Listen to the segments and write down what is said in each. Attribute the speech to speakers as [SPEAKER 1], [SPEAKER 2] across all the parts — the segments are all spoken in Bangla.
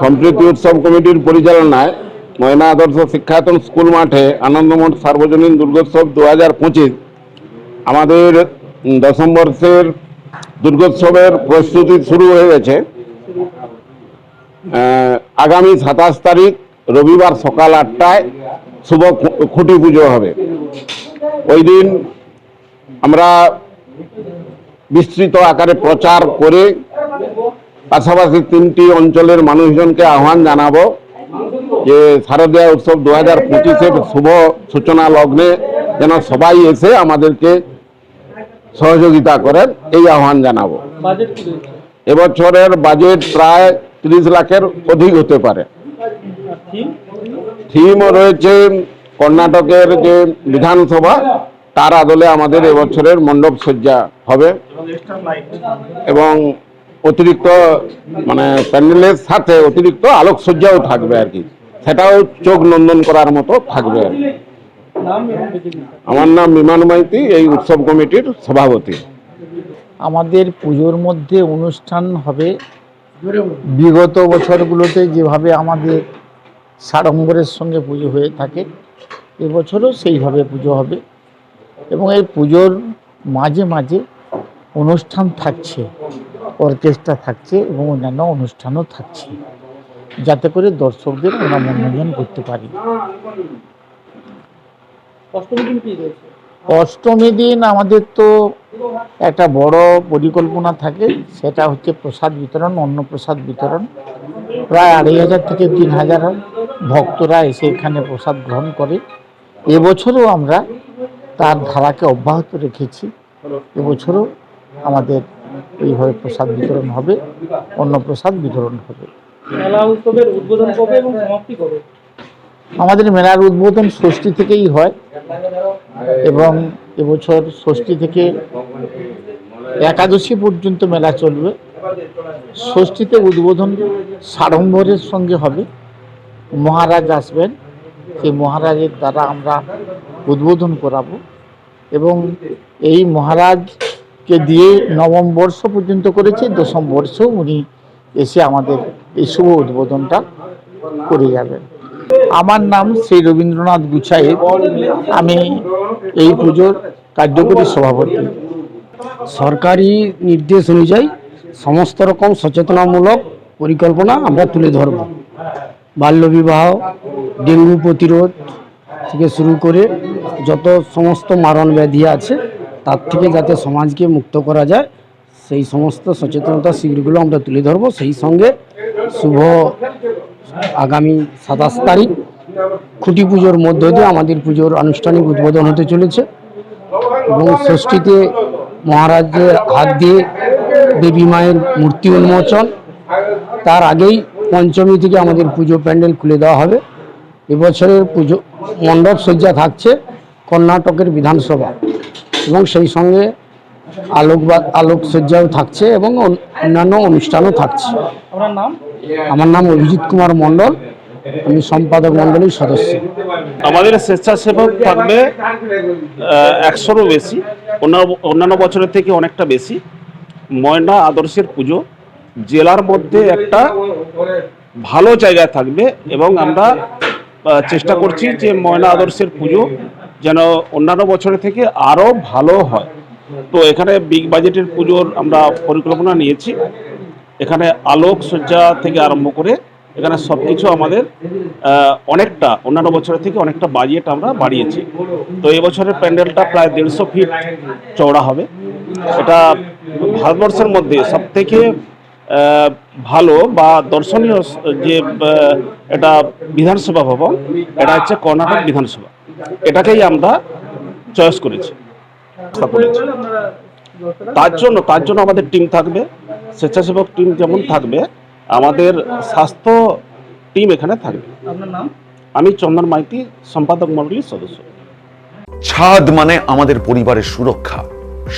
[SPEAKER 1] সম্প্রীতি উৎসব কমিটির পরিচালনায় ময়না আদর্শ শিক্ষায়তন স্কুল মাঠে আনন্দমঠ সার্বজনীন দুর্গোৎসব দু হাজার পঁচিশ আমাদের দশম বর্ষের দুর্গোৎসবের প্রস্তুতি শুরু হয়ে গেছে। আগামী সাতাশ তারিখ রবিবার সকাল আটটায় শুভ খুঁটি পুজো হবে। ওই দিন আমরা বিস্তৃত আকারে প্রচার করে পাশাপাশি তিনটি অঞ্চলের মানুষজনকে আহ্বান জানাব যে শারদীয় উৎসব দু হাজার পঁচিশের শুভ সূচনা লগ্নে যেন সবাই এসে আমাদেরকে সহযোগিতা করেন এই আহ্বান জানাব। এবছরের বাজেট প্রায় তিরিশ লাখের অধিক হতে পারে।
[SPEAKER 2] থিম?
[SPEAKER 1] রয়েছে কর্ণাটকের যে বিধানসভা তার আদলে আমাদের এবছরের মণ্ডপ সজ্জা হবে। এবং অতিরিক্ত মানে প্যান্ডেলের সাথে অতিরিক্ত আলোকসজ্জাও থাকবে আর কি। সেটাও চোখ নন্দন করার মতো থাকবে আর আমার নাম বিমান মাইতি, এই উৎসব কমিটির সভাপতি।
[SPEAKER 3] আমাদের পুজোর মধ্যে অনুষ্ঠান হবে। বিগত বছরগুলোতে যেভাবে আমাদের সাড়ম্বরের সঙ্গে পুজো হয়ে থাকে, এবছরও সেইভাবে পুজো হবে। এবং এই পুজোর মাঝে মাঝে অনুষ্ঠান থাকছে। অর্কেস্ট্রা থাকছে এবং অন্যান্য অনুষ্ঠানও থাকছে। যাতে করে দর্শকদের আমরা মনোরঞ্জন করতে পারি।
[SPEAKER 2] অষ্টমী দিন
[SPEAKER 3] আমাদের তো একটা বড় পরিকল্পনা থাকে। সেটা হচ্ছে প্রসাদ বিতরণ অন্নপ্রসাদ বিতরণ। প্রায় আড়াই হাজার থেকে তিন হাজার ভক্তরা এসে এখানে প্রসাদ গ্রহণ করে। এবছরও আমরা তার ধারাকে অব্যাহত রেখেছি। এবছরও আমাদের এইভাবে প্রসাদ বিতরণ হবে অন্নপ্রসাদ বিতরণ হবে।
[SPEAKER 2] মেলা উৎসবের উদ্বোধন কবে এবং সমাপ্তি কবে?
[SPEAKER 3] আমাদের মেলার উদ্বোধন ষষ্ঠী থেকেই হয় এবং এবছর ষষ্ঠী থেকে একাদশী পর্যন্ত মেলা চলবে। ষষ্ঠীতে উদ্বোধন সাড়ম্বরের সঙ্গে হবে। মহারাজ আসবেন সেই মহারাজের দ্বারা আমরা উদ্বোধন করাবো এবং এই মহারাজকে দিয়ে নবম বর্ষ পর্যন্ত করেছে, দশম বর্ষেও উনি এসে আমাদের এই শুভ উদ্বোধনটা করে যাবেন। আমার নাম শ্রী রবীন্দ্রনাথ গুছাইত আমি এই পুজোর কার্যকরী সভাপতি।
[SPEAKER 4] সরকারি নির্দেশ অনুযায়ী সমস্ত রকম সচেতনামূলক পরিকল্পনা আমরা তুলে ধরব। বাল্যবিবাহ ডেঙ্গু প্রতিরোধ থেকে শুরু করে যত সমস্ত মারণ ব্যাধি আছে তার থেকে যাতে সমাজকে মুক্ত করা যায়, সেই সমস্ত সচেতনতা শিবিরগুলো আমরা তুলে ধরব। সেই সঙ্গে শুভ আগামী সাতাশ তারিখ খুঁটি পুজোর মধ্য দিয়ে আমাদের পুজোর আনুষ্ঠানিক উদ্বোধন হতে চলেছে এবং ষষ্ঠীতে মহারাজের হাত দিয়ে দেবী মায়ের মূর্তি উন্মোচন। তার আগেই পঞ্চমী থেকে আমাদের পুজো প্যান্ডেল খুলে দেওয়া হবে। এবছরের পুজো মণ্ডপ সজ্জা থাকছে কর্ণাটকের বিধানসভা। এবং সেই সঙ্গে আলোকবাদ আলোকসজ্জাও থাকছে এবং অন্যান্য অনুষ্ঠানও থাকছে। আমার নাম অভিজিৎ কুমার মণ্ডল আমি সম্পাদক মণ্ডলীর সদস্য।
[SPEAKER 5] আমাদের স্বেচ্ছাসেবক থাকবে একশোরও বেশি অন্যান্য অন্যান্য বছরের থেকে অনেকটা বেশি। ময়না আদর্শের পুজো জেলার মধ্যে একটা ভালো জায়গায় থাকবে এবং আমরা চেষ্টা করছি যে ময়না আদর্শের পুজো যেন অন্যান্য বছরের থেকে আরও ভালো হয়। তো এখানে বিগ বাজেটের পুজোর আমরা পরিকল্পনা নিয়েছি। এখানে আলোক সজ্জা থেকে আরম্ভ করে এখানে সব কিছু আমাদের অনেকটা, অন্যান্য বছরের থেকে অনেকটা বাজেট আমরা বাড়িয়েছি। তো এবছরের প্যান্ডেলটা প্রায় দেড়শো ফিট চওড়া হবে। এটা ভারতবর্ষের মধ্যে সব থেকে ভালো বা দর্শনীয় যে এটা বিধানসভা ভবন, এটা হচ্ছে কর্ণাটক বিধানসভা। এটাকেই আমরা চয়েস করেছি। তার জন্য তার জন্য আমাদের টিম থাকবে স্বেচ্ছাসেবক টিম যেমন থাকবে আমাদের স্বাস্থ্য টিম এখানে থাকবে। আমি চন্দন মাইতি সম্পাদক মণ্ডলীর সদস্য।
[SPEAKER 6] ছাদ মানে আমাদের পরিবারের সুরক্ষা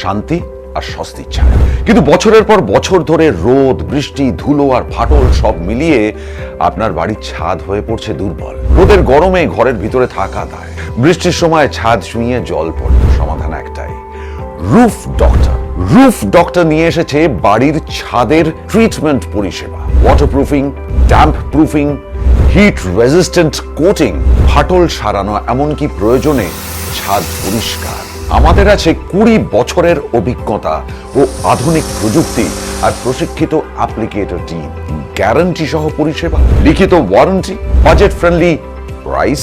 [SPEAKER 6] শান্তি আর স্বস্তির ছাদ কিন্তু বছরের পর বছর ধরে রোদ বৃষ্টি ধুলো আর ফাটল সব মিলিয়ে আপনার বাড়ির ছাদ হয়ে পড়ছে দুর্বল। রোদের গরমে ঘরের ভিতরে থাকা দায়। বৃষ্টির সময় ছাদ শুইয়ে জল পড়ে সমাধান একটাই, রুফ ডক্টর। রুফ ডক্টর নিয়ে এসেছে বাড়ির ছাদের ট্রিটমেন্ট পরিষেবা। Waterproofing damp proofing heat resistant coating ফাটল সারানো, এমনকি প্রয়োজনে ছাদ পরিষ্কার। আমাদের আছে কুড়ি বছরের অভিজ্ঞতা ও আধুনিক প্রযুক্তি আর প্রশিক্ষিত অ্যাপ্লিকেটর টিম গ্যারান্টি সহ পরিষেবা, লিখিত ওয়ারেন্টি বাজেট ফ্রেন্ডলি প্রাইস